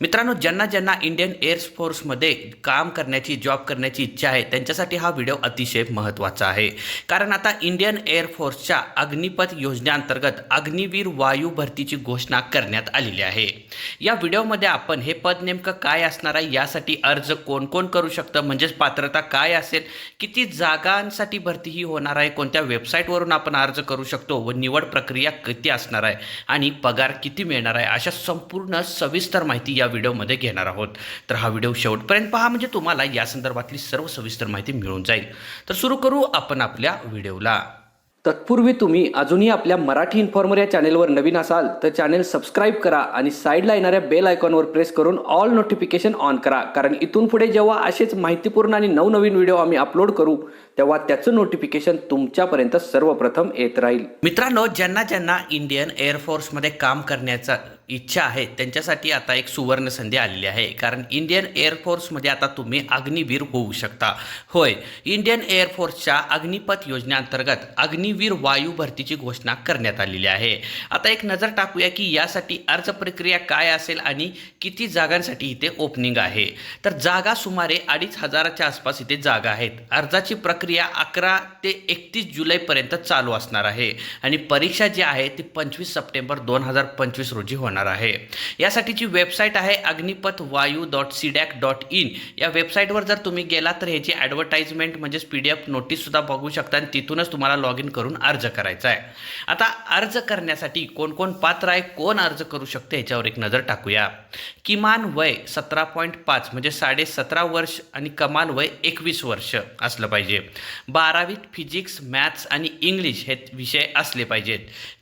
मित्रांनो ज्यांना ज्यांना इंडियन एअरफोर्समध्ये काम करण्याची जॉब करण्याची इच्छा आहे त्यांच्यासाठी हा व्हिडिओ अतिशय महत्त्वाचा आहे. कारण आता इंडियन एअरफोर्सच्या अग्निपथ योजनेअंतर्गत अग्निवीर वायू भरतीची घोषणा करण्यात आलेली आहे. या व्हिडिओमध्ये आपण हे पद नेमकं काय असणार आहे यासाठी अर्ज कोण कोण करू शकतं म्हणजेच पात्रता काय असेल किती जागांसाठी भरती ही होणार आहे कोणत्या वेबसाईटवरून आपण अर्ज करू शकतो व निवड प्रक्रिया किती असणार आहे आणि पगार किती मिळणार आहे अशा संपूर्ण सविस्तर माहिती या व्हिडिओमध्ये घेणार आहोत. तर हा व्हिडिओ शेवटपर्यंत पहा म्हणजे तुम्हाला या संदर्भातली सर्व सविस्तर माहिती मिळून जाईल. तर सुरू करू आपण आपल्या व्हिडिओला. तत्पूर्वी तुम्ही अजूनही आपल्या मराठी इन्फॉर्मर या चॅनेलवर नवीन असाल तर चॅनेल सबस्क्राईब करा आणि साईडला येणाऱ्या बेल आयकॉनवर प्रेस करून ऑल नोटिफिकेशन ऑन करा. कारण इथून पुढे जेव्हा असेच माहितीपूर्ण आणि नवनवीन व्हिडिओ आम्ही अपलोड करू तेव्हा त्याचं नोटिफिकेशन तुमच्यापर्यंत सर्वप्रथम येत राहील. मित्रांनो ज्यांना ज्यांना इंडियन एअरफोर्समध्ये काम करण्याचा इच्छा आहे त्यांच्यासाठी आता एक सुवर्ण संधी आलेली आहे. कारण इंडियन एअरफोर्समध्ये आता तुम्ही अग्निवीर होऊ शकता. होय इंडियन एअरफोर्सच्या अग्निपथ योजनेअंतर्गत अग्निवीर वायू भरतीची घोषणा करण्यात आलेली आहे. आता एक नजर टाकूया की यासाठी अर्ज प्रक्रिया काय असेल आणि किती जागांसाठी इथे ओपनिंग आहे. तर जागा सुमारे अडीच हजाराच्या आसपास इथे जागा आहेत. अर्जाची प्रक्रिया अकरा ते एकतीस जुलैपर्यंत चालू असणार आहे. आणि परीक्षा जी आहे ती पंचवीस सप्टेंबर दोन हजार पंचवीस रोजी होणार आहे. यासाठीची वेबसाईट आहे अग्निपथ वायू डॉट सीडॅक डॉट इन या वेबसाईटवर जर तुम्ही गेला तर ह्याची ॲडव्हर्टाईजमेंट म्हणजेच पी डी एफ नोटीससुद्धा बघू शकता आणि तिथूनच तुम्हाला लॉग इन करून अर्ज करायचा आहे. आता अर्ज करण्यासाठी कोण कोण पात्र आहे कोण अर्ज करू शकते ह्याच्यावर एक नजर टाकूया. किमान वय सतरा पॉईंट पाच म्हणजे साडे सतरा वर्ष आणि कमाल वय एकवीस वर्ष असलं पाहिजे. बारावीत फिजिक्स मॅथ्स आणि इंग्लिश हे विषय असले पाहिजेत.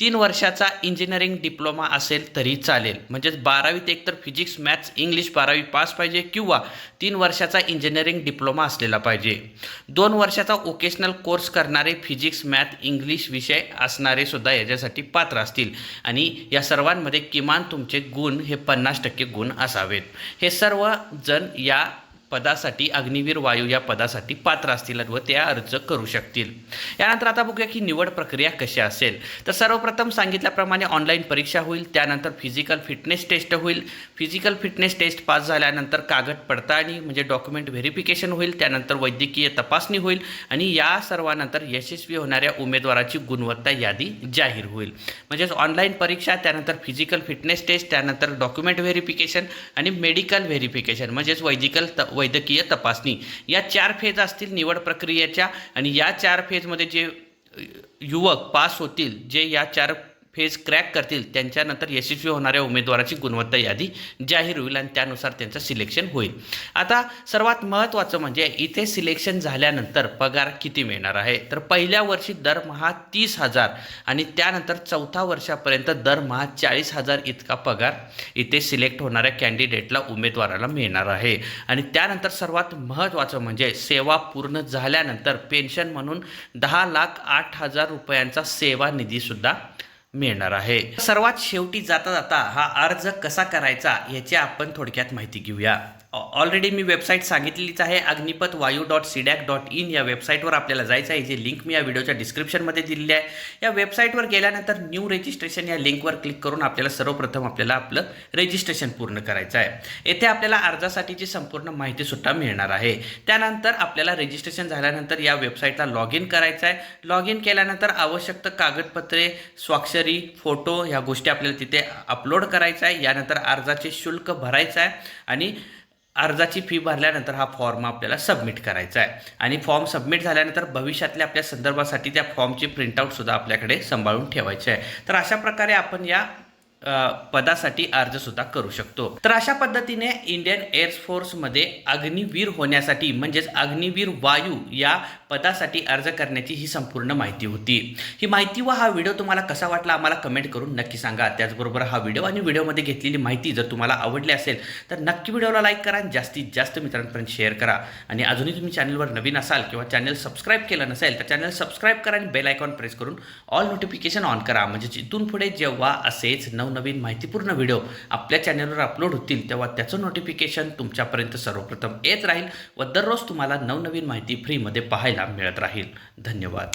तीन वर्षाचा इंजिनिअरिंग डिप्लोमा असेल तरी चालेल. म्हणजेच बारावीत एकतर फिजिक्स मॅथ्स इंग्लिश बारावी पास पाहिजे किंवा तीन वर्षाचा इंजिनिअरिंग डिप्लोमा असलेला पाहिजे. दोन वर्षाचा ओकेशनल कोर्स करणारे फिजिक्स मॅथ इंग्लिश विषय असणारे सुद्धा याच्यासाठी पात्र असतील. आणि या सर्वांमध्ये किमान तुमचे गुण हे पन्नास टक्के गुण असावेत. हे सर्व जण या पदासाठी अग्निवीर वायू या पदासाठी पात्र असतील व त्या अर्ज करू शकतील. यानंतर आता बघूया की निवड प्रक्रिया कशी असेल. तर सर्वप्रथम सांगितल्याप्रमाणे ऑनलाईन परीक्षा होईल त्यानंतर फिजिकल फिटनेस टेस्ट होईल. फिजिकल फिटनेस टेस्ट पास झाल्यानंतर कागद पडताळणी म्हणजे डॉक्युमेंट व्हेरिफिकेशन होईल त्यानंतर वैद्यकीय तपासणी होईल आणि या सर्वानंतर यशस्वी होणाऱ्या उमेदवाराची गुणवत्ता यादी जाहीर होईल. म्हणजेच ऑनलाईन परीक्षा त्यानंतर फिजिकल फिटनेस टेस्ट त्यानंतर डॉक्युमेंट व्हेरिफिकेशन आणि मेडिकल व्हेरिफिकेशन म्हणजेच वैदिकल त वैद्यकीय तपासणी. या चार फेज असतील निवड प्रक्रियेच्या आणि या चार फेजमध्ये जे युवक पास होतील जे या चार फेज क्रॅक करतील त्यांच्यानंतर यशस्वी होणाऱ्या उमेदवाराची गुणवत्ता यादी जाहीर होईल आणि त्यानुसार त्यांचं सिलेक्शन होईल. आता सर्वात महत्त्वाचं म्हणजे इथे सिलेक्शन झाल्यानंतर पगार किती मिळणार आहे? तर पहिल्या वर्षी दरमहा तीस हजार आणि त्यानंतर चौथा वर्षापर्यंत दरमहा चाळीस हजार इतका पगार इथे सिलेक्ट होणाऱ्या कॅन्डिडेटला उमेदवाराला मिळणार आहे. आणि त्यानंतर सर्वात महत्त्वाचं म्हणजे सेवा पूर्ण झाल्यानंतर पेन्शन म्हणून दहा लाख आठ हजार रुपयांचा सेवा निधीसुद्धा मिळणार आहे. सर्वात शेवटी जाता जाता हा अर्ज कसा करायचा याची आपण थोडक्यात माहिती घेऊया. ऑलरेडी मी वेबसाईट सांगितलेलीच आहे अग्निपथ वायू डॉट सीडॅक डॉट इन या वेबसाईटवर आपल्याला जायचं आहे. जे लिंक मी या व्हिडिओच्या डिस्क्रिप्शनमध्ये दिलेली आहे या वेबसाईटवर गेल्यानंतर न्यू रजिस्ट्रेशन या लिंकवर क्लिक करून आपल्याला सर्वप्रथम आपल्याला आपलं रजिस्ट्रेशन पूर्ण करायचं आहे. येथे आपल्याला अर्जासाठीची संपूर्ण माहितीसुद्धा मिळणार आहे. त्यानंतर आपल्याला रजिस्ट्रेशन झाल्यानंतर या वेबसाईटला लॉग इन करायचं आहे. लॉग इन केल्यानंतर आवश्यक कागदपत्रे स्वाक्षरी फोटो ह्या गोष्टी आपल्याला तिथे अपलोड करायचं आहे. यानंतर अर्जाचे शुल्क भरायचं आहे. आणि अर्जाची फी भरल्यानंतर हा फॉर्म आपल्याला सबमिट करायचा आहे. आणि फॉर्म सबमिट झाल्यानंतर भविष्यातल्या आपल्या संदर्भासाठी त्या फॉर्मची प्रिंटआउटसुद्धा आपल्याकडे सांभाळून ठेवायचे आहे. तर अशा प्रकारे आपण या पदासाठी अर्जसुद्धा करू शकतो. तर अशा पद्धतीने इंडियन एअरफोर्समध्ये अग्निवीर होण्यासाठी म्हणजेच अग्निवीर वायू या पदासाठी अर्ज करण्याची ही संपूर्ण माहिती होती. ही माहिती व हा व्हिडिओ तुम्हाला कसा वाटला आम्हाला कमेंट करून नक्की सांगा. त्याचबरोबर हा व्हिडिओ आणि व्हिडिओमध्ये घेतलेली माहिती जर तुम्हाला आवडली असेल तर नक्की व्हिडिओला लाईक करा आणि जास्तीत जास्त मित्रांपर्यंत शेअर करा. आणि अजूनही तुम्ही चॅनलवर नवीन असाल किंवा चॅनल सबस्क्राईब केलं नसेल तर चॅनल सबस्क्राईब करा आणि बेल आयकॉन प्रेस करून ऑल नोटिफिकेशन ऑन करा. म्हणजे इथून पुढे जेव्हा असेच नवनवीन माहितीपूर्ण व्हिडिओ आपल्या चॅनलवर अपलोड होतील तेव्हा त्याचं नोटिफिकेशन तुमच्यापर्यंत सर्वप्रथम येत राहील व दररोज तुम्हाला नवनवीन माहिती फ्रीमध्ये पाहायला मिळत राहील. धन्यवाद.